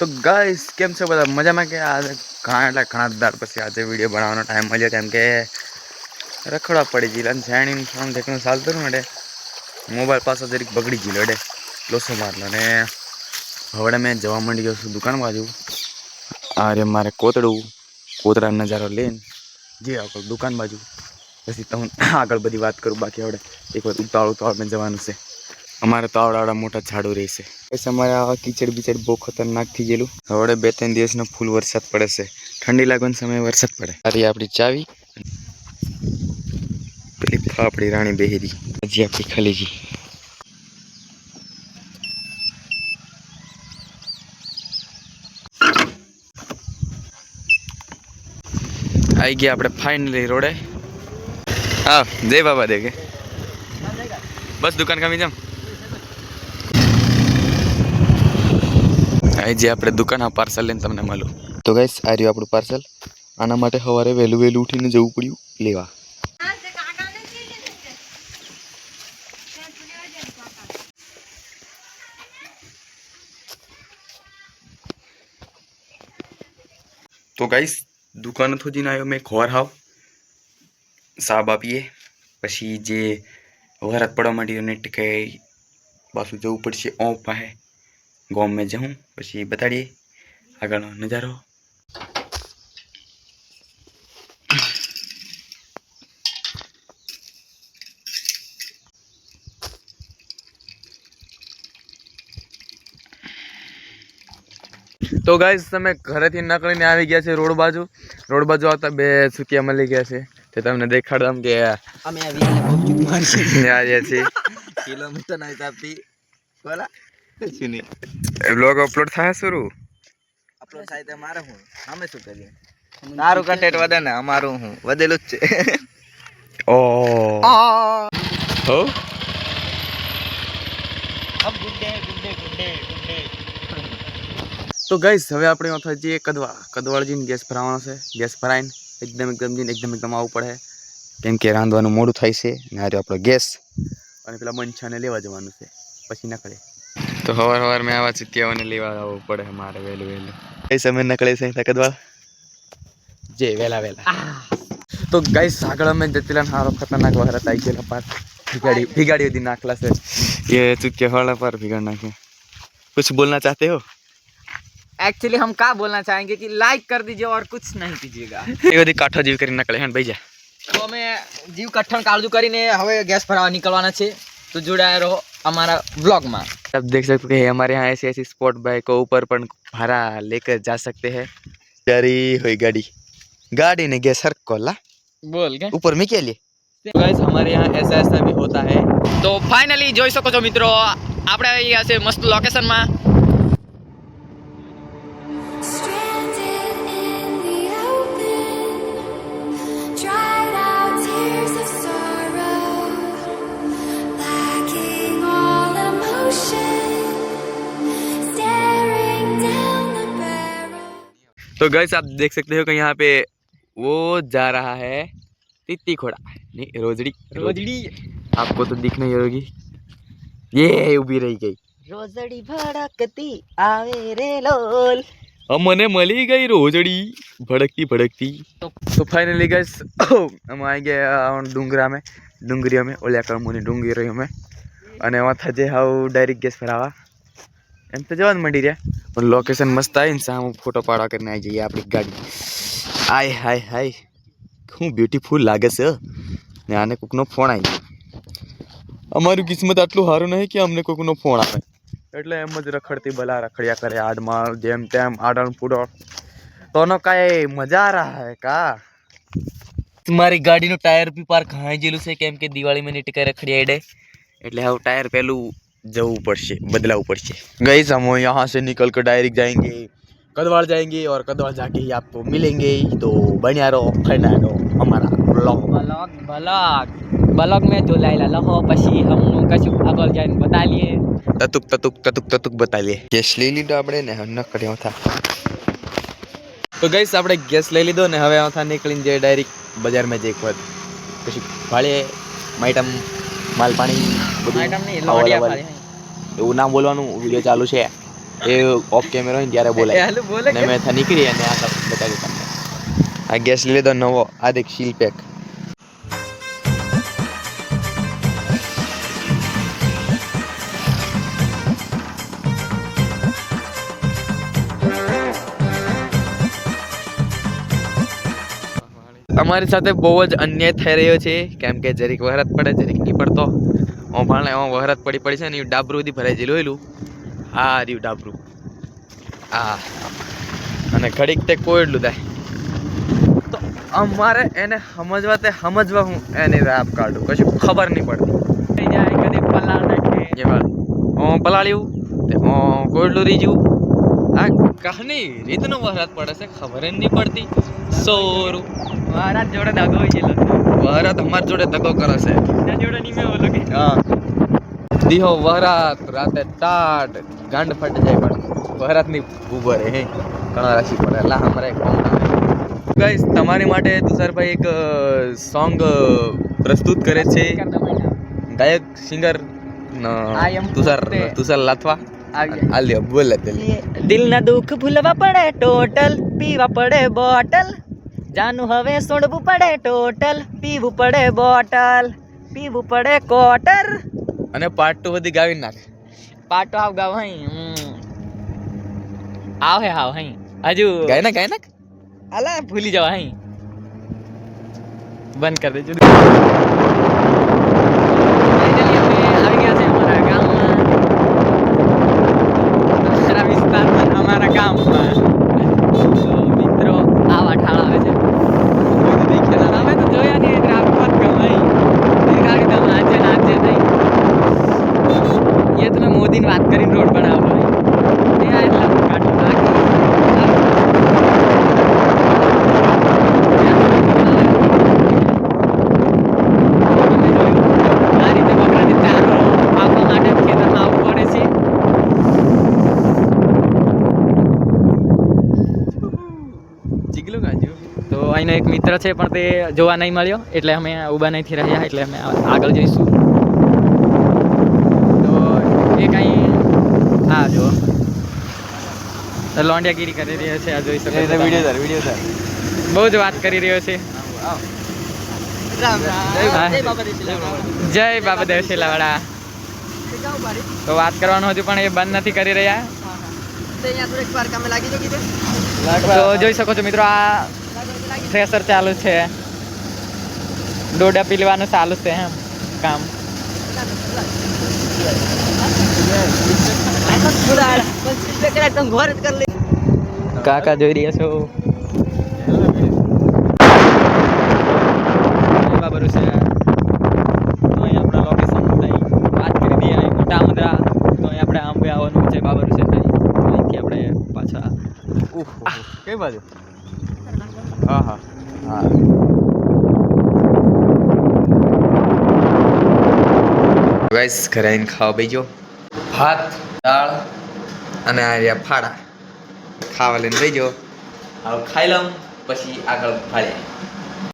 તો ગાઈસ કેમ છે બધા? મજામાં કે આજે ઘણા, એટલે ઘણા દાડ પછી આજે વીડિયો બનાવવાનો ટાઈમ મળ્યો, કેમ કે રખડવા પડી ગયેલા અને જાણીને ફોન ઢેકણું ચાલતું ને એટલે મોબાઈલ પાસે જરીક બગડી ગયેલો, એટલે લોસો મારલો ને હવે મેં જવા માંડી ગયો છું દુકાન બાજુ. આ રે મારે કોતડું કોતરા નજારો લઈને. જે આગળ દુકાન બાજુ. પછી તો હું આગળ બધી વાત કરું, બાકી આવડે એક વાર ઉતાળ ઉતાળ મેં જવાનું છે. અમારે તો આવડાવડા મોટા ઝાડુ રહેશે. પછી અમારે આવા કીચડ બીચડ બહુ ખતરનાક થઈ ગયેલું. હવે બે ત્રણ દિવસનો ફૂલ વરસાદ પડે છે. ઠંડી લાગવાનો સમયે વરસાદ પડે. સારી આપણી ચાવી. પેલી ફાફડી રાણી બેહેરી. હજી આપણી ખલીજી. આવી ગયા આપણે ફાઇનલી રોડે. હા જય બાબા દેગે બસ દુકાન કામી જામ? અહીં જે આપણે દુકાન આ પાર્સલ લઈને તમને મળું તો ગાઈસ આ રહ્યું આપણું પાર્સલ આના માટે સવારે વહેલું વહેલું ઉઠીને જવું પડ્યું લેવા. તો ગાઈસ દુકાન સુધી આવ્યો મેં ખોર હાવ. સાબ આપીએ. પછી જે વરત પડવા માંડી ને ટકાઈ પાછું જવું પડશે ઓં પાસે. ગામ મેં જવું પછી બતાડીએ. આગળનો નજારો. તો ગાઈઝ તમે ઘરેથી નીકળીને આવી ગયા છે રોડ બાજુ. રોડ બાજુ આવતા બે સુકિયા મળી ગયા છે. તે તમને દેખાડદામ કે અમે આ વીરને બહુ કીધું છે કિલોમીટર ના હિસાબથી. બોલા. બ્લોગ અપલોડ થાય શરૂ? અપલોડ થાય તો મારે હું? અમે શું કરીએ? તારું કન્ટેન્ટ વધે ને અમારું હું? વધેલું જ છે. ઓ. હો? તો ગઈસ હવે આપણે અથવા જઈએ કદવા. કદવાળ જઈને ગેસ ભરાવાનો છે. ગેસ ભરાઈને એકદમ એકદમ જઈને એકદમ એકદમ આવવું પડે. કેમ કે રાંધવાનું મોડું થાય છે. ને આજે આપણો ગેસ. અને પેલા મંછાને લેવા જવાનું છે. પછી નકળે તો હવાર હવાર મેં આવા ચિત્યાઓને લેવા આવવું પડે મારે વહેલું વહેલું કઈ સમય નકળે છે ત્યાં કદવાળ જે વહેલા વહેલા તો ગાઈસ આગળ અમે જતીલા હારો ખતરનાક વખત આવી ગયેલા પાર ભીગાડી ભીગાડી દી નાખલા છે ये चुके वाला पर बिगड़ नाखे कुछ बोलना चाहते हो एक्चुअली हम क्या बोलना चाहेंगे कि लाइक कर दीजिए और कुछ नहीं कीजिएगा એ બધી કાઠો જીવ કરીને નકળે હે ભાઈ જા તો અમે જીવ કઠણ કાળજુ કરીને હવે ગેસ ભરાવા નીકળવાના છે તો જોડાયા રહો અમારા વ્લોગમાં आप देख सकते हो कि हमारे यहाँ ऐसी ऐसी स्पोर्ट बाइक को ऊपर पर भाड़ा लेकर जा सकते हैं प्यारी हुई गाड़ी गाड़ी ने गैस हर कोला બોલ કે ऊपर में क्या लिए गाइस हमारे यहाँ ऐसा ऐसा भी होता है તો ફાઇનલી જોઈ શકો છો મિત્રો આપણે આવી ગયા છે મસ્ત લોકેશનમાં तो गाइस आप देख सकते हो कि यहाँ पे वो जा रहा है तित्ती घोड़ा नहीं रोजड़ी રોજડી आपको तो दिख नहीं होगी ये ऊभी रही गई રોજડી ભડકતી આવે રે લોલ મને મળી ગઈ રોજડી ભડકતી ભડકતી તો ફાઇનલી ગઈસ हम આવી ગયા ડુંગરા में ડુંગરીઓ में ઓલ્યા કરમુની ડુંગરીઓ में અને માથા જે હાવ ડાયરેક્ટ ગેસ ભરાવા એમ તો જવાનું મળી રહ્યા. પણ લોકેશન મસ્ત આવી ને સામે ફોટો પાડવા કરીને આવી જઈએ આપણી ગાડી. આય હાય હાય. શું બ્યુટીફુલ લાગે છે ને આને કોકનો ફોન આવી ગયો અમારું કિસ્મત આટલું સારું નહીં કે અમને કોકનો ફોન આવે એટલે એમ જ રખડતી ભલા રખડ્યા કરે આડમાં જેમ તેમ આડણ પૂડો તોનો કાંઈ મજા આ રહા હે કા? મારી ગાડીનું ટાયર બી પાર ખાઈ ગયેલું છે કેમ કે દિવાળીમાં ની ટીકા રખડી આડે એટલે હવે ટાયર પહેલું જવું પડશે બદલાવવું પડશે गई हम यहाँ से निकल कर डायरेक्ट जाएंगे कदवाड़ जाएंगे और कदवाड़ जाके ही आपको मिलेंगे तो बढ़िया रहो फैना रहो हमारा ब्लॉग બલક બલક બલક મેં જોલાયેલા લખો પછી હમનું કશું આગળ જઈને બતાવીએ તતુક તતુક તતુક તતુક બતા લે ગેસ લઈ લીધો આપણે ને ન કર્યો થા તો ગઈસ આપણે ગેસ લઈ લીધો ને હવે આથા નીકળીને જે ડાયરેક્ટ બજારમાં જઈ એક વખત પછી ભાળે માઇટમ માલ પાણી બધું એવું ના બોલવાનું વીડિયો ચાલુ છે. એ ઓફ કેમેરો હોય ત્યારે બોલાય. ને મેં નીકળી અને આ બતાવ્યું તમને. આ ગેસ લીધો નવો. આ દેખ શીલ પેક અમારી સાથે બહુ જ અન્યાય થઈ રહ્યો છે. કેમ કે જરીક વરત પડે જરીક નહીં પડતો. હું પણ એમાં વહરાત પડી પડી છે ને એ ડાબરું થી ભરાઈ જેલું એલું આ રહ્યું ડાબરું. આ અને ઘડીક તે કોયડલું થાય. તો અમારે એને સમજવા તે સમજવા હું એની રાપ કાઢું કશું ખબર નહીં પડતી. હું પલાળ્યું તે હું કોયડલું રહી જવું આ કહની રીતનો વહરાત પડે છે ખબર જ નહીં પડતી. સોરું. મારા જોડે દગો હોય છે વહરત અમાર જોડે દગો કરે છે. જોડે નહીં મેં દીહો વહરાત રાતે ટાટ ગાંડ ફટ જાય પણ વહરાતની ઉભર હે ઘણા રાશિ પડે લા અમારે ગાઈસ તમારી માટે તુષારભાઈ એક સોંગ પ્રસ્તુત કરે છે. ગાયક સિંગર તુષાર તુષાર લાથવા. આલ્યો બોલે દિલના દિલ ના દુઃખ ભૂલવા પડે ટોટલ પીવા પડે બોટલ. જાનું હવે સોડવું પડે ટોટલ પીવું પડે બોટલ પીવું પડે કોટર. અને પાર્ટ ટુ બધી ગાવી નાખ. ટુ આવ ગાવ હઈ આવ હે આવ હઈ. હજુ ગાય ના ગાય ના અલા ભૂલી જવા હઈ. બંધ કરી દેજો. Finally અમે આવી ગયા છે અમારા ગામમાં અમારા વિસ્તારમાં અમારા ગામમાં તો મિત્રો આવા ઠાળ આવે છે અમે તો જોયા નહીં એટલે આપણે વાત કમાઈ એ ગાડી તો નાચે નાચે નહીં એ તમે મોદીની વાત કરીને રોડ બનાવો હોય એ આ એટલા કાઢું નાખી આ રીતે બકરાને ચારો આપવા માટે ખેતરમાં આવવું પડે છે ચીગલું ગાજુ તો અહીંનો એક મિત્ર છે પણ તે જોવા નહીં મળ્યો. એટલે અમે ઊભા નહીંથી રહ્યા એટલે અમે આગળ જઈશું. તો એ કંઈ હા જો લોંડિયાગીરી કરી રહ્યો છે આ જોઈ શકો વીડિયો સર વીડિયો સર. બહુ જ વાત કરી રહ્યો છે. જય બાબા શિલાવાળા. તો વાત કરવાનું હજુ પણ એ બંધ નથી કરી રહ્યા. તો જોઈ શકો છો મિત્રો આ થ્રેસર ચાલુ છે. ડોડા પીલવાનું ચાલુ છે એમ કામ. કાકા જોઈ રહ્યા છો. બરાબર છે. તો અહીં આપણા લોકેશન થઈ વાત કરી દઈએ અહીં મોટા મુદ્રા તો અહીં આપણે આંબે આવવાનું છે. બાબર છે અહીંથી આપણે પાછા. કઈ બાજુ? હા. ગાઈસ ઘરે આવીને ખાવા બેજો. ભાત, દાળ અને આ રહ્યા ફાડા. ખાવા લઈને બેજો. હવે ખાઈ લઉં, પછી આગળ ફાળ્યા